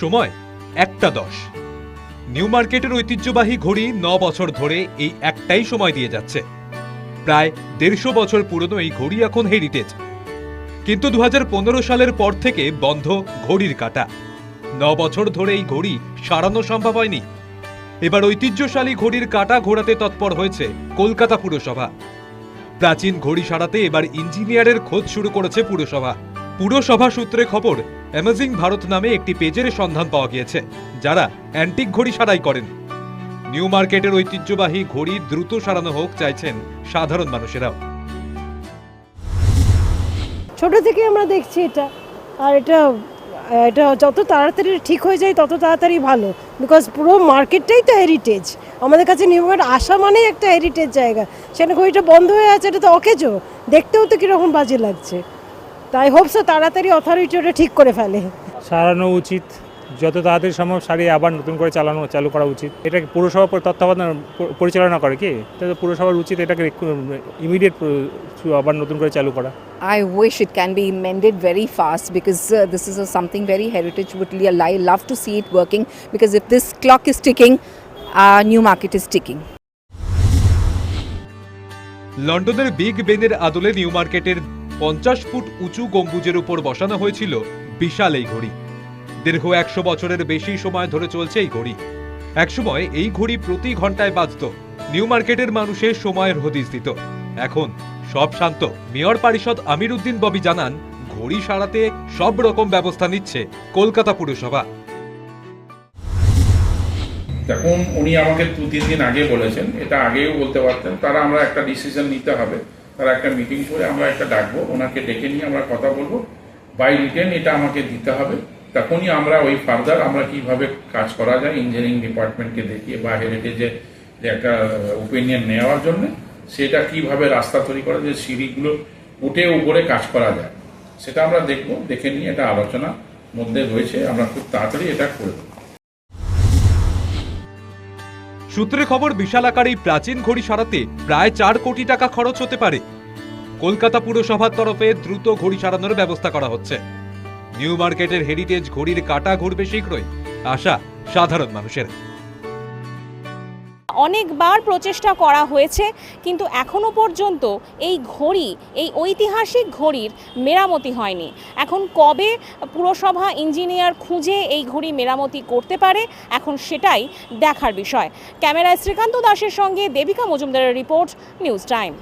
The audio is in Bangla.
সময়, একটা দশ। নিউ মার্কেটের ঐতিহ্যবাহী ঘড়ি ন বছর ধরে এই একটাই সময় দিয়ে যাচ্ছে। প্রায় দেড়শো বছর পুরনো এই ঘড়ি এখন হেরিটেজ কিন্তু দু হাজার পনেরো সালের পর থেকে বন্ধ ঘড়ির কাটা। ন বছর ধরে এই ঘড়ি সারানো সম্ভব হয়নি। এবার ঐতিহ্যশালী ঘড়ির কাটা ঘোরাতে তৎপর হয়েছে কলকাতা পুরসভা। প্রাচীন ঘড়ি সারাতে এবার ইঞ্জিনিয়ারের খোঁজ শুরু করেছে পুরসভা। পুরসভা সূত্রে খবর অ্যামাজিং ভারত নামে একটি পেজের সন্ধান পাওয়া গিয়েছে, যারা অ্যান্টিক ঘড়ি সারাই করেন। নিউ মার্কেটের ঐতিহ্যবাহী ঘড়ি দ্রুত সারানো হোক চাইছেন সাধারণ মানুষেরাও। ছোট থেকে আমরা দেখছি এটা, আর এটা এটা যত তাড়াতাড়ি ঠিক হয়ে যায়, তত তাড়াতাড়ি ভালো বিকজ পুরো মার্কেটটাই তো হেরিটেজ আমাদের কাছে নিউ মার্কেট আসা মানেই একটা হেরিটেজ জায়গা। সেখানে ঘড়িটা বন্ধ হয়ে আছে, এটা তো অকেজো। দেখতেও তো কীরকম বাজে লাগছে। তাই হোপসো তাড়াতাড়ি অথরিটি ওটা ঠিক করে ফেলে। সারানো উচিত। যত তাড়াতাড়ি সম্ভব সারিয়ে আবার নতুন করে চালানো চালু করা উচিত। এটা পুরসভা তত্ত্বাবধান পরিচালনা করে কি? তাহলে পৌরসভার উচিত এটাকে ইমিডিয়েট আবার নতুন করে চালু করা। I wish it can be amended very fast because this is something very heritage would Li I love to see it working because if this clock is ticking New Market is ticking লন্ডনের বিগ বেনের আদলে নিউ মার্কেটের পঞ্চাশ ফুট উঁচু গম্বুজের উপর বসানো হয়েছিল বিশাল এই ঘড়ি। দীর্ঘ একশো বছরের বেশি সময় ধরে চলছে এই ঘড়ি। একসময় এই ঘড়ি প্রতি ঘন্টায় বাজত। নিউ মার্কেটের মানুষের সময়ের হদিস দিত। এখন সব শান্ত। মেয়র পারিষদ আমির উদ্দিন ববি জানান, ঘড়ি সারাতে সব রকম ব্যবস্থা নিচ্ছে কলকাতা পুরসভা। দেখুন, উনি আমাকে দু তিন দিন আগে বলেছেন, এটা আগেও বলতে পারতেন, তারা আমরা একটা ডিসিশন নিতে হবে। তারা একটা মিটিং করে আমরা একটা ডাকবো, ওনাকে ডেকে নিয়ে আমরা কথা বলব। বাই রিটেন এটা আমাকে দিতে হবে। তখনই আমরা ওই ফার্দার আমরা কীভাবে কাজ করা যায় ইঞ্জিনিয়ারিং ডিপার্টমেন্টকে দেখিয়ে বা হেরিটেজে যে একটা ওপিনিয়ন নেওয়ার জন্য, সেটা কীভাবে রাস্তা তৈরি করা যায়, সিঁড়িগুলো উঠে উপরে কাজ করা যায়। সেটা আমরা দেখব, দেখে নিয়ে এটা আলোচনা মধ্যে রয়েছে। আমরা খুব তাড়াতাড়ি এটা করে দেবো সূত্রে খবর বিশাল আকার এই প্রাচীন ঘড়ি সারাতে প্রায় চার কোটি টাকা খরচ হতে পারে। কলকাতা পুরসভার তরফে দ্রুত ঘড়ি সারানোর ব্যবস্থা করা হচ্ছে। নিউ মার্কেটের হেরিটেজ ঘড়ির কাটা ঘুরবে শীঘ্রই, আশা সাধারণ মানুষের। অনেকবার প্রচেষ্টা করা হয়েছে, কিন্তু এখনও পর্যন্ত এই ঘড়ি, এই ঐতিহাসিক ঘড়ির মেরামতি হয়নি। এখন কবে পুরসভা ইঞ্জিনিয়ার খুঁজে এই ঘড়ি মেরামতি করতে পারে, এখন সেটাই দেখার বিষয়। ক্যামেরায় শ্রীকান্ত দাসের সঙ্গে দেবিকা মজুমদারের রিপোর্ট, নিউজ টাইম।